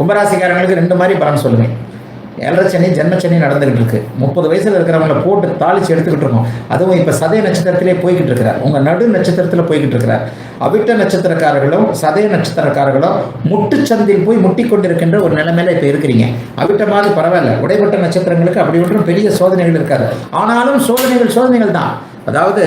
கும்பராசிக்காரங்களுக்கு ரெண்டு மாதிரி பலன் சொல்லுவேன் ஏழரை சனி நடந்துகிட்டு இருக்கு. முப்பது வயசுல இருக்கிறவங்கள போட்டு தாளிச்சு எடுத்துக்கிட்டு இருக்கோம். அதுவும் இப்போ சதய நட்சத்திரத்திலே போய்கிட்டு இருக்கிறார். உங்க நடு நட்சத்திரத்தில் போய்கிட்டு இருக்கிறார். அவிட்ட நட்சத்திரக்காரர்களும் சதய நட்சத்திரக்காரர்களும் முட்டுச்சந்தில் போய் முட்டி கொண்டிருக்கின்ற ஒரு நிலைமையில இப்போ இருக்கிறீங்க. அவிட்ட மாதிரி பரவாயில்ல. உடைப்பட்ட நட்சத்திரங்களுக்கு அப்படி ஒன்றும் பெரிய சோதனைகள் இருக்காது. ஆனாலும் சோதனைகள் சோதனைகள் தான். அதாவது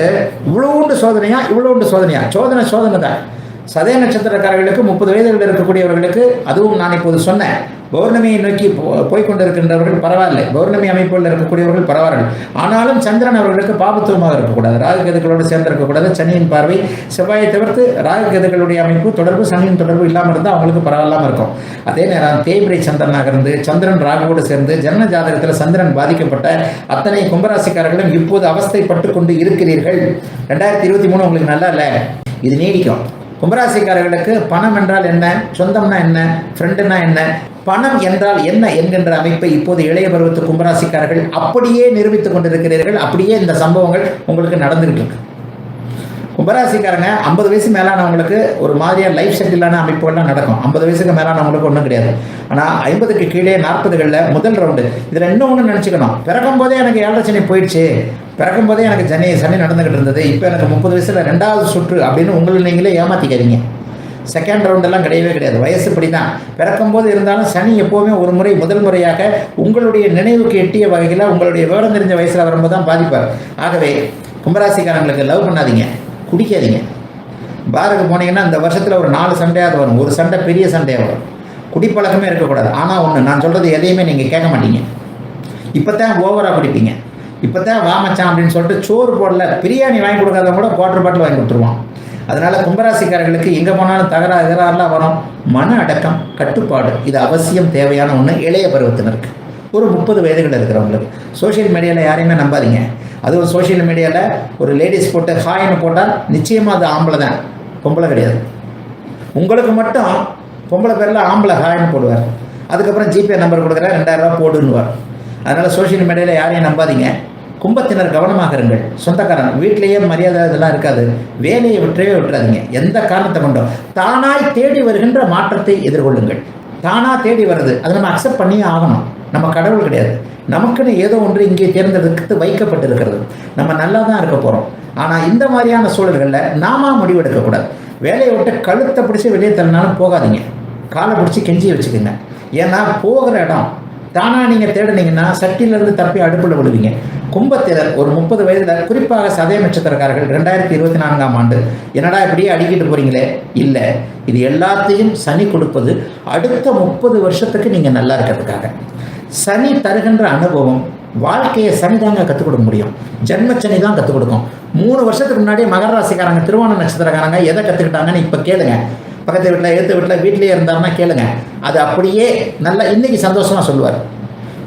இவ்வளோண்டு சோதனையா இவ்வளோண்டு சோதனையா? சோதனை சோதனை தான் சதய நட்சத்திரக்காரர்களுக்கு முப்பது வயதுகளில் இருக்கக்கூடியவர்களுக்கு அதுவும் நான் இப்போது சொன்னேன் பௌர்ணமியை நோக்கி போ- போய்க் பரவாயில்லை. பௌர்ணமி அமைப்புகளில் இருக்கக்கூடியவர்கள் பரவாயில்லை. ஆனாலும் சந்திரன் அவர்களுக்கு பாபத்துவமாக இருக்கக்கூடாது. ராகு கேதுகளோடு சேர்ந்து இருக்கக்கூடாது சனியின் பார்வை செவ்வாயை தவிர்த்து ராகு கேதுகளுடைய அமைப்பு தொடர்பு சனியின் தொடர்பு இல்லாமல் இருந்தால் அவங்களுக்கு பரவாயில்லாமல் இருக்கும். அதே நேரம் தேய்பிரை சந்திரனாக இருந்து சந்திரன் ராகுவோடு சேர்ந்து ஜன்ன ஜாதகத்தில் சந்திரன் பாதிக்கப்பட்ட அத்தனை கும்பராசிக்காரர்களும் இப்போது அவஸ்தைப்பட்டு கொண்டு இருக்கிறீர்கள். ரெண்டாயிரத்தி இருபத்தி மூணு உங்களுக்கு நல்லா இல்லை? இது நீடிக்கும். கும்பராசிக்காரர்களுக்கு பணம் என்றால் என்ன? சொந்தம்னா என்ன? ஃப்ரெண்டுனா என்ன? பணம் என்றால் என்ன என்கின்ற அமைப்பை இப்போது இளைய பருவத்து கும்பராசிக்காரர்கள் அப்படியே நிரூபித்துக் கொண்டிருக்கிறீர்கள். அப்படியே இந்த சம்பவங்கள் உங்களுக்கு நடந்துகிட்டு இருக்கு. கும்பராசிக்காரங்க ஐம்பது வயசு மேலானவங்களுக்கு ஒரு மாதிரியான லைஃப் செட்டிலான அமைப்புகள்லாம் நடக்கும். ஐம்பது வயசுக்கு மேலானவங்களுக்கு ஒன்றும் கிடையாது. ஆனால் ஐம்பதுக்கு கீழே நாற்பதுகளில் முதல் ரவுண்டு இதில் இன்னும் ஒன்று நினச்சிக்கணும். பிறக்கும் போதே எனக்கு ஏழரை சனி போயிடுச்சு. பிறக்கும் போதே எனக்கு சனி சனி நடந்துகிட்டு இருந்தது. இப்போ எனக்கு முப்பது வயசில் ரெண்டாவது சுற்று அப்படின்னு உங்களை நீங்களே ஏமாற்றிக்காதீங்க செகண்ட் ரவுண்டெல்லாம் கிடையவே கிடையாது. வயசுப்படி தான் பிறக்கும்போது இருந்தாலும் சனி எப்போவுமே ஒரு முறை முதல் முறையாக உங்களுடைய நினைவுக்கு எட்டிய வகையில் உங்களுடைய விவரம் தெரிஞ்ச வயசில் வரும்போது தான் பாதிப்பார். ஆகவே கும்பராசிக்காரங்களுக்கு லவ் பண்ணாதீங்க. குடிக்காதீங்க. பாருக்கு போனீங்கன்னா இந்த வருஷத்தில் ஒரு நாலு சண்டையாவது வரும். ஒரு சண்டை பெரிய சண்டையாக வரும். குடிப்பழக்கமே இருக்கக்கூடாது. ஆனால் ஒன்று நான் சொல்கிறது எதையுமே நீங்கள் கேட்க மாட்டீங்க. இப்போ தான் ஓவராக குடிப்பீங்க. இப்போ தான் வா மச்சான் அப்படின்னு சொல்லிட்டு சோறு போடல பிரியாணி வாங்கி கொடுக்காதவங்க கூட வாட்டர் பாட்டில் வாங்கி கொடுத்துருவான். அதனால் கும்பராசிக்காரர்களுக்கு எங்கே போனாலும் தகரா எதிராரெலாம் வரும். மன அடக்கம் கட்டுப்பாடு இது அவசியம் தேவையான ஒன்று இளைய பருவத்தினருக்கு. ஒரு முப்பது வயதுகள் இருக்கிறவங்களுக்கு. சோஷியல் மீடியாவில் யாரையுமே நம்பாதீங்க. அதுவும் சோஷியல் மீடியாவில் ஒரு லேடிஸ் போட்டு ஹாய்னு போட்டால் நிச்சயமாக அது ஆம்பளை தான். பொம்பளை கிடையாது. உங்களுக்கு மட்டும் பொம்பளை பேரில் ஆம்பளை ஹாய்னு போடுவார். அதுக்கப்புறம் ஜிபே நம்பர் கொடுக்குற ரெண்டாயிரரூவா போடுன்னுவார். அதனால் சோஷியல் மீடியாவில் யாரையும் நம்பாதீங்க. கும்பத்தினர் கவனமாக இருங்கள். சொந்தக்காரன் வீட்டிலேயே மரியாதை இதெல்லாம் இருக்காது. வேலையை விட்டுறவே விட்டுறாதீங்க. எந்த காரணத்தை கொண்டும். தானாய் தேடி வருகின்ற மாற்றத்தை எதிர்கொள்ளுங்கள். தானாக தேடி வருது அதை நம்ம அக்செப்ட் பண்ணியே ஆகணும். நம்ம கடவுள் கிடையாது. நமக்குன்னு ஏதோ ஒன்று இங்கே தேர்ந்தெடுத்து வைக்கப்பட்டிருக்கிறது. நம்ம நல்லா தான் இருக்க போகிறோம் ஆனால் இந்த மாதிரியான சூழல்களில் நாம முடிவெடுக்கக்கூடாது. வேலையை விட்டு கழுத்தை பிடிச்சி வெளியே தள்ளினாலும் போகாதீங்க. காலை பிடிச்சி கெஞ்சி வச்சுக்கோங்க. ஏன்னா போகிற இடம் தானாக நீங்கள் தேடினீங்கன்னா சட்டியிலிருந்து தப்பி அடுப்பில் விழுவீங்க. கும்பத்தினர் ஒரு முப்பது வயதில் குறிப்பாக சதய நட்சத்திரக்காரர்கள் ரெண்டாயிரத்தி இருபத்தி நான்காம் ஆண்டு என்னடா இப்படியே அடிக்கிட்டு போகிறீங்களே இல்லை. இது எல்லாத்தையும் சனி கொடுப்பது அடுத்த முப்பது வருஷத்துக்கு நீங்கள் நல்லா இருக்கிறதுக்காக. சனி தருகின்ற அனுபவம் வாழ்க்கையை சனி தாங்க கற்றுக் கொடுக்க முடியும். ஜென்மச்சனி தான் கற்றுக் கொடுக்கும். மூணு வருஷத்துக்கு முன்னாடி மகர ராசிக்காரங்க திருவோண நட்சத்திரக்காரங்க எதை கற்றுக்கிட்டாங்கன்னு இப்போ கேளுங்க. பக்கத்து வீட்டில் எழுத்து வீட்டில் வீட்டிலேயே இருந்தாருன்னா கேளுங்க. அது அப்படியே நல்லா இன்னைக்கு சந்தோஷமாக சொல்லுவார்.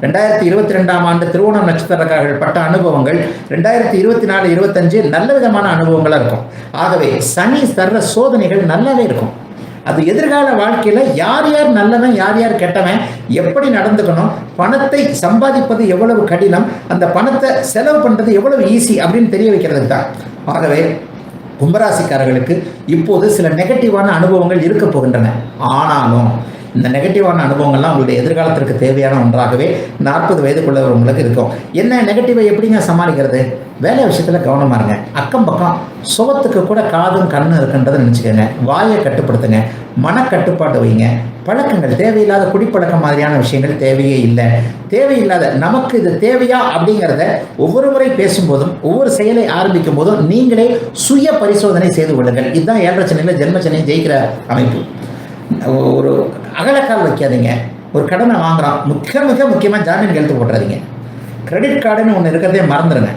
ரெண்டாயிரத்தி இருபத்தி ரெண்டாம் ஆண்டு திருவோணம் நட்சத்திரக்காரர்கள் பட்ட அனுபவங்கள் ரெண்டாயிரத்தி இருபத்தி நாலு இருபத்தஞ்சு நல்ல விதமான அனுபவங்களாக இருக்கும். ஆகவே சனி தர்ற சோதனைகள் நல்லாவே இருக்கும். அது எதிர்கால வாழ்க்கையில் யார் யார் நல்லவன் யார் யார் கெட்டவன் எப்படி நடந்துக்கணும் பணத்தை சம்பாதிப்பது எவ்வளவு கடினம் அந்த பணத்தை செலவு பண்ணுறது எவ்வளவு ஈஸி அப்படின்னு தெரிய வைக்கிறதுக்கு தான். ஆகவே கும்பராசிக்காரர்களுக்கு இப்போது சில நெகட்டிவான அனுபவங்கள் இருக்க போகின்றன. ஆனாலும் இந்த நெகட்டிவான அனுபவங்கள்லாம் உங்களுடைய எதிர்காலத்திற்கு தேவையான ஒன்றாகவே நாற்பது வயதுக்குள்ளவர்களுக்கு இருக்கும். என்ன நெகட்டிவை எப்படிங்க சமாளிக்கிறது? வேலை விஷயத்தில் கவனமாக இருங்க. அக்கம் பக்கம் சுகத்துக்கு கூட காதும் கண்ணும் இருக்குன்றதை நினச்சிக்கோங்க. வாயை கட்டுப்படுத்துங்க. மனக்கட்டுப்பாடு வைங்க. பழக்கங்கள் தேவையில்லாத குடிப்பழக்கம் மாதிரியான விஷயங்கள் தேவையே இல்லை. தேவையில்லாத நமக்கு இது தேவையா அப்படிங்கிறத ஒவ்வொரு முறை பேசும்போதும் ஒவ்வொரு செயலை ஆரம்பிக்கும் போதும் நீங்களே சுய பரிசோதனை செய்து கொள்ளுங்கள். இதுதான் ஏழரை சென்னையில் ஜென்மச்சனை ஜெயிக்கிற அமைப்பு. ஒரு அகலக்கால் வைக்காதீங்க. ஒரு கடனை வாங்குறோம் மிக மிக முக்கியமாக ஜாமீன் கழுத்து போட்டுறாதீங்க. கிரெடிட் கார்டுன்னு ஒன்று இருக்கிறதே மறந்துடுங்க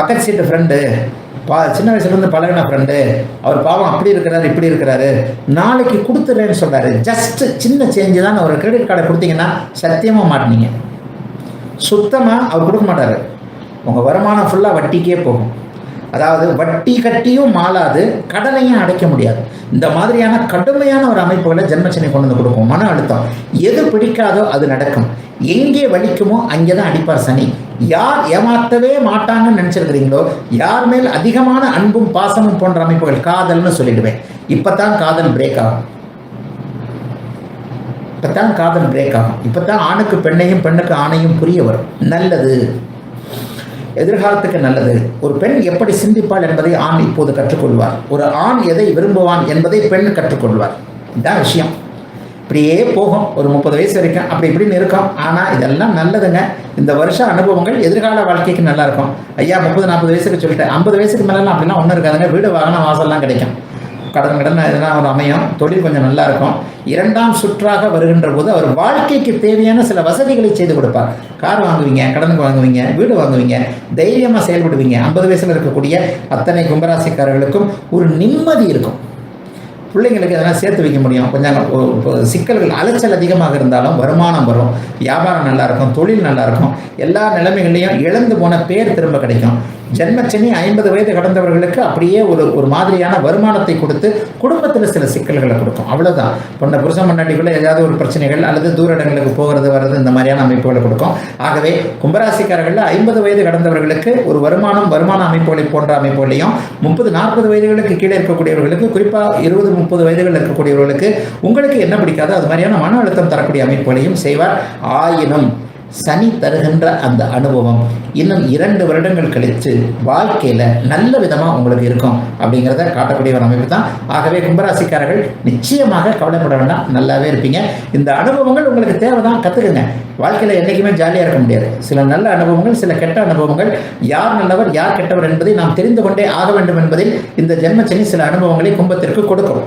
பக்கத்து சீட்டு ஃப்ரெண்டு பா சின்ன வயசுலேருந்து பழகின ஃப்ரெண்டு அவர் பாவம் அப்படி இருக்கிறாரு இப்படி இருக்கிறாரு நாளைக்கு கொடுத்துட்றேன்னு சொல்கிறாரு ஜஸ்ட் சின்ன சேஞ்சு தான். ஒரு கிரெடிட் கார்டை கொடுத்தீங்கன்னா சத்தியமாக மாட்டினீங்க. சுத்தமாக அவர் கொடுக்க மாட்டார். உங்கள் வருமானம் ஃபுல்லாக வட்டிக்கே போகும். அதாவது வட்டி கட்டியும் மாளாது கடனையும் அடைக்க முடியாது. இந்த மாதிரியான கடுமையான ஒரு அமைப்புகளை ஜென்மச்சனை கொண்டு வந்து கொடுக்கும். மன அழுத்தம். எது பிடிக்காதோ அது நடக்கும். எங்கே வலிக்குமோ அங்கே தான் அடிப்பார் சனி. யார் ஏமாற்றவே மாட்டாங்கன்னு நினச்சிருக்கிறீங்களோ யார் மேல் அதிகமான அன்பும் பாசமும் போன்ற அமைப்புகள் காதல்னு சொல்லிடுவேன். இப்போ தான் காதல் பிரேக் ஆகும். இப்போ தான் காதல் பிரேக் ஆகும். இப்போ தான் ஆணுக்கு பெண்ணையும் பெண்ணுக்கு ஆணையும் புரிய வரும். நல்லது. எதிர்காலத்துக்கு நல்லது. ஒரு பெண் எப்படி சிந்திப்பாள் என்பதை ஆண் இப்போது கற்றுக்கொள்வார். ஒரு ஆண் எதை விரும்புவான் என்பதை பெண் கற்றுக்கொள்வார். இதான் விஷயம். இப்படியே போகும். ஒரு முப்பது வயசு வரைக்கும் அப்படி இப்படின்னு இருக்கும். ஆனால் இதெல்லாம் நல்லதுங்க. இந்த வருஷ அனுபவங்கள் எதிர்கால வாழ்க்கைக்கு நல்லா இருக்கும். ஐயா முப்பது நாற்பது வயசுக்கு சொல்லிட்டேன். ஐம்பது வயசுக்கு மேலாம் அப்படிலாம் ஒன்றும் இருக்காதுங்க. வீடு வாகனம் வாசல்லாம் கிடைக்கும். கடன் கடன் இதெல்லாம் அவர் அமையும். தொழில் கொஞ்சம் நல்லா இருக்கும் இரண்டாம் சுற்றாக வருகின்ற போது அவர் வாழ்க்கைக்கு தேவையான சில வசதிகளை செய்து கொடுப்பார். கார் வாங்குவீங்க கடனுக்கு வாங்குவீங்க வீடு வாங்குவீங்க தைரியமாக செயல்படுவீங்க. ஐம்பது வயசில் இருக்கக்கூடிய அத்தனை கும்பராசிக்காரர்களுக்கும் ஒரு நிம்மதி இருக்கும். பிள்ளைங்களுக்கு எதனா சேர்த்து வைக்க முடியும். கொஞ்சம் சிக்கல்கள் அலைச்சல் அதிகமாக இருந்தாலும் வருமானம் வரும். வியாபாரம் நல்லாயிருக்கும் தொழில் நல்லா இருக்கும் எல்லா நிலைமைகளையும் இழந்து போன பேர் திரும்ப கிடைக்கும். ஜென்மச்சனி ஐம்பது வயது கடந்தவர்களுக்கு அப்படியே ஒரு ஒரு மாதிரியான வருமானத்தை கொடுத்து குடும்பத்தில் சில சிக்கல்களை கொடுக்கும். அவ்வளோதான் பொண்ணை புருஷ முன்னாடிக்குள்ள ஏதாவது ஒரு பிரச்சனைகள் அல்லது தூர இடங்களுக்கு போகிறது வர்றது இந்த மாதிரியான அமைப்புகளை கொடுக்கும். ஆகவே கும்பராசிக்காரர்களில் ஐம்பது வயது கடந்தவர்களுக்கு ஒரு வருமானம் வருமான அமைப்புகளை போன்ற அமைப்புகளையும் முப்பது நாற்பது வயதுகளுக்கு கீழே இருக்கக்கூடியவர்களுக்கு குறிப்பாக இருபது முப்பது வயதுகள் இருக்கக்கூடியவர்களுக்கு உங்களுக்கு என்ன பிடிக்காதோ அது மாதிரியான மன அழுத்தம் தரக்கூடிய அமைப்புகளையும் செய்வார். ஆயினும் சனி தருகின்ற அந்த அனுபவம் இன்னும் இரண்டு வருடங்கள் கழித்து வாழ்க்கையில் நல்ல விதமாக உங்களுக்கு இருக்கும் அப்படிங்கிறத காட்டக்கூடிய ஒரு அமைப்பு தான். ஆகவே கும்பராசிக்காரர்கள் நிச்சயமாக கவலைப்பட வேண்டாம் நல்லாவே இருப்பீங்க. இந்த அனுபவங்கள் உங்களுக்கு தேவை தான் கற்றுக்குங்க வாழ்க்கையில் என்றைக்குமே ஜாலியாக இருக்க முடியாது. சில நல்ல அனுபவங்கள் சில கெட்ட அனுபவங்கள். யார் நல்லவர் யார் கெட்டவர் என்பதை நாம் தெரிந்து கொண்டே ஆக வேண்டும் என்பதில் இந்த ஜென்மச்சனி சில அனுபவங்களை கும்பத்திற்கு கொடுக்கும்.